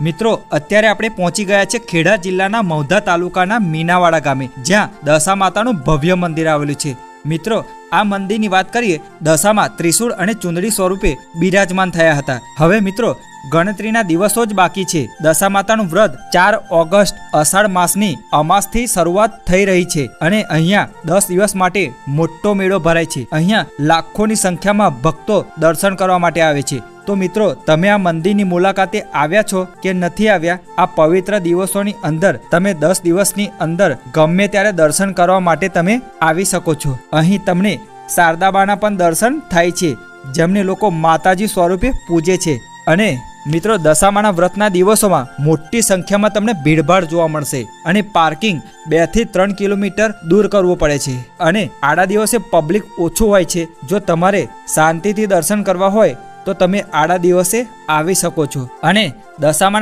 મિત્રો, અત્યારે આપણે પહોંચી ગયા છે ખેડા જિલ્લાના મૌધા તાલુકાના મીનાવાડા ગામે, જ્યાં દશા માતાનું ભવ્ય મંદિર આવેલું છે. મિત્રો આ મંદિરની વાત કરીએ, દશામાં ત્રિશૂળ અને ચુંદડી સ્વરૂપે બિરાજમાન થયા હતા. હવે મિત્રો, ગણતરીના દિવસો જ બાકી છે. દશા માતાનું વ્રત ચાર ઓગસ્ટ અષાઢ માસની અમાસથી શરૂઆત થઈ રહી છે અને અહીંયા દસ દિવસ માટે મોટો મેળો ભરાય છે. અહીંયા લાખોની સંખ્યામાં ભક્તો દર્શન કરવા માટે આવે છે. તો મિત્રો, તમે આ મંદિરની મુલાકાતે આવ્યા છો કે નથી આવ્યા? આ પવિત્ર દિવસોની અંદર તમે દસ દિવસની અંદર ગમે ત્યારે દર્શન કરવા માટે તમે આવી શકો છો. અહીં તમને શારદાબાના પણ દર્શન થાય છે, જેમને લોકો માતાજી સ્વરૂપે પૂજે છે. અને મિત્રો, દશામાના વ્રતના દિવસોમાં મોટી સંખ્યામાં તમને ભીડભાડ જોવા મળશે અને પાર્કિંગ બેથી ત્રણ કિલોમીટર દૂર કરવું પડે છે. અને આડા દિવસે પબ્લિક ઓછું હોય છે. જો તમારે શાંતિથી દર્શન કરવા હોય, તો તમે આડા દિવસે આવી શકો છો. અને દશામાના